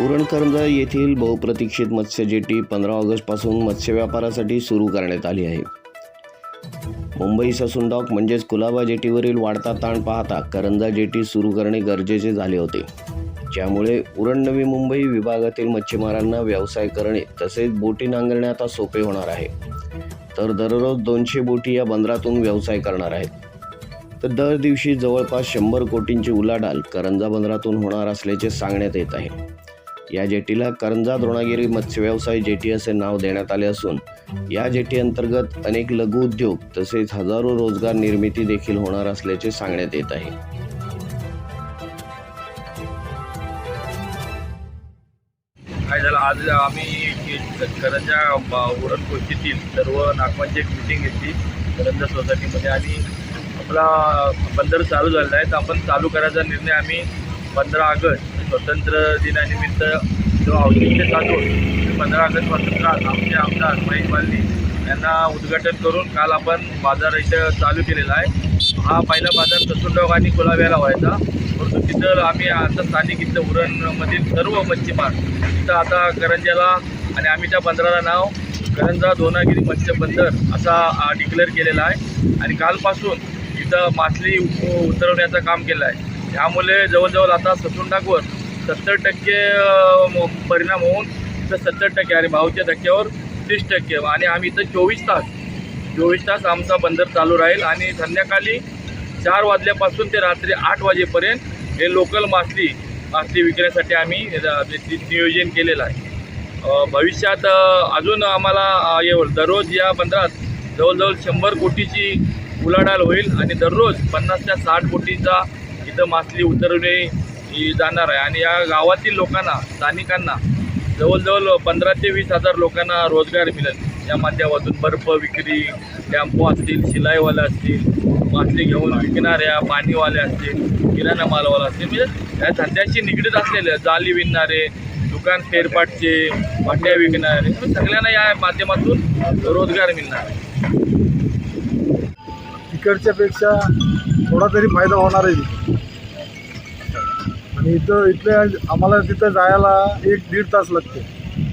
उरणकरंज येथील बहुप्रतीक्षित मत्स्य जेटी पंधरा ऑगस्टपासून मत्स्य व्यापारासाठी सुरू करण्यात आली आहे. मुंबई ससून डॉक म्हणजेच कुलाबा जेटीवरील वाढता ताण पाहता करंजा जेटी सुरू करणे गरजेचे झाले होते. ज्यामुळे उरण नवी मुंबई विभागातील मच्छीमारांना व्यवसाय करणे तसेच बोटी नांगरणे आता सोपे होणार आहे. तर दररोज दोनशे बोटी या बंदरातून व्यवसाय करणार आहेत. तर दर दिवशी जवळपास शंभर कोटींची उलाढाल करंजा बंदरातून होणार असल्याचे सांगण्यात येत आहे. या जेटीला करंजा द्रोणागिरी मत्स्य व्यवसाय जेटी असे नाव देण्यात आले असून या जेटी अंतर्गत अनेक लघु उद्योग तसेच हजारो रोजगार निर्मिती देखील होणार असल्याचे सांगण्यात येत आहे. काय झालं? आज आम्ही करंजा उरण गोष्टीतील सर्व नागपांची एक मिटिंग घेतली. करंजा सोसायटीमध्ये आणि आपला बंदर चालू झालेला आहे. तर आपण चालू करायचा निर्णय आम्ही पंधरा ऑगस्ट स्वतंत्र दिनानिमित्त जो औचित्य साधून पंधरा ऑगस्टपासून काल आमचे आमदार महेश बालदी यांना उद्घाटन करून काल आपण बाजार इथं चालू केलेला आहे. हा पहिला बाजार ससुंडोग आणि कुलाव्याला व्हायचा. परंतु तिथं आम्ही आता स्थानिक इथं उरणमधील सर्व मच्छीमार तिथं आता करंजाला आणि आम्ही त्या बंदराला नाव करंजा दोनागिरी मत्स्य बंदर असा डिक्लेअर केलेला आहे. आणि कालपासून इथं मासली उतरवण्याचं काम केलं आहे. ह्यामुळे जवळजवळ आता ससुंडाकवर सत्तर टक्के परिणाम होऊन तर सत्तर टक्के आणि भावच्या धक्क्यावर तीस टक्के. आणि आम्ही इथं चोवीस तास चोवीस तास आमचा बंदर चालू राहील आणि संध्याकाळी चार वाजल्यापासून ते रात्री आठ वाजेपर्यंत हे लोकल मासली मासली विकण्यासाठी आम्ही नियोजन केलेलं आहे. भविष्यात अजून आम्हाला अ, दररोज या बंदरात जवळजवळ शंभर कोटीची उलाढाल होईल आणि दररोज पन्नास ते साठ कोटीचा इथं मासली उतरवणे ही जाणार आहे. आणि या गावातील लोकांना स्थानिकांना जवळजवळ पंधरा ते वीस हजार लोकांना रोजगार मिळेल. या माध्यमातून बर्फ विक्री टॅम्पो असतील शिलाईवाले असतील मासली घेऊन विकणाऱ्या पाणीवाले असतील किराणा मालवाला असतील. म्हणजे या धंद्याशी निगडीत असलेले जाली विणणारे दुकान फेरपाटचे भांड्या विकणारे सगळ्यांना या माध्यमातून रोजगार मिळणार. आहे थोडा तरी फायदा होणार आहे. तिथे. आणि इथं इथले आम्हाला तिथं जायला एक दीड तास लागते.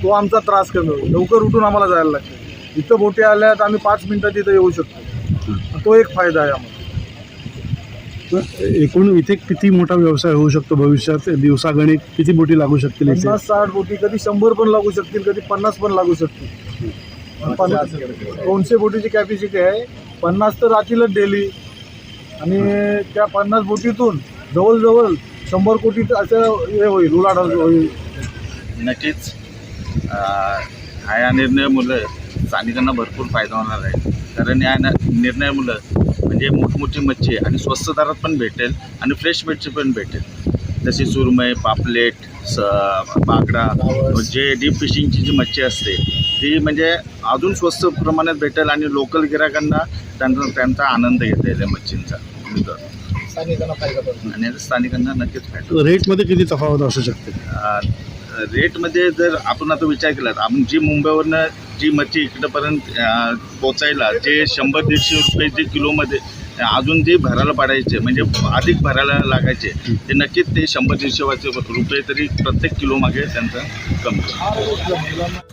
तो आमचा त्रास कमी होईल लवकर उठून आम्हाला जायला लागते. इथं बोटी आल्यात आम्ही पाच मिनटात इथं येऊ शकतो. तो एक फायदा आहे आम्हाला. एकूण इथे किती मोठा व्यवसाय होऊ शकतो भविष्यात? दिवसागणिक किती बोटी लागू शकतील इथे? पन्नास साठ बोटी कधी शंभर पण लागू शकतील कधी पन्नास पण लागू शकतील. पन्नास दोनशे बोटीची कॅपॅसिटी आहे. पन्नास तर राहतीलच डेली आणि त्या पन्नास बोटीतून जवळजवळ शंभर कोटी असं हे होईल उलाढाल होईल. नक्कीच. ह्या हा या निर्णयामुळे स्थानिकांना भरपूर फायदा होणार आहे. कारण या न- निर्णयामुळं म्हणजे मोठमोठी मच्छी आणि स्वस्त दरात पण भेटेल आणि फ्रेश मच्छी पण भेटेल. जशी सुरमई पापलेट स बागडा जे डीप फिशिंगची जी मच्छी असते ती म्हणजे अजून स्वस्त प्रमाणात भेटेल आणि लोकल गिरायकांना त्यांचा त्यांचा आनंद घेता येईल मच्छींचा. मच्छींचा आणि स्थानिकांना नक्कीच फायदा रेटमध्ये किती तफावत असू शकते? रेटमध्ये जर आपण आता विचार केला तर आपण जी मुंबईवरनं जी मच्छी इकडंपर्यंत अ, पोचायला जे शंभर दीडशे रुपये जे किलोमध्ये अजून जे भरायला पाडायचे म्हणजे अधिक भरायला लागायचे ते नक्कीच ते शंभर दीडशे वाचे रुपये तरी प्रत्येक किलो मागे त्यांचं कमी.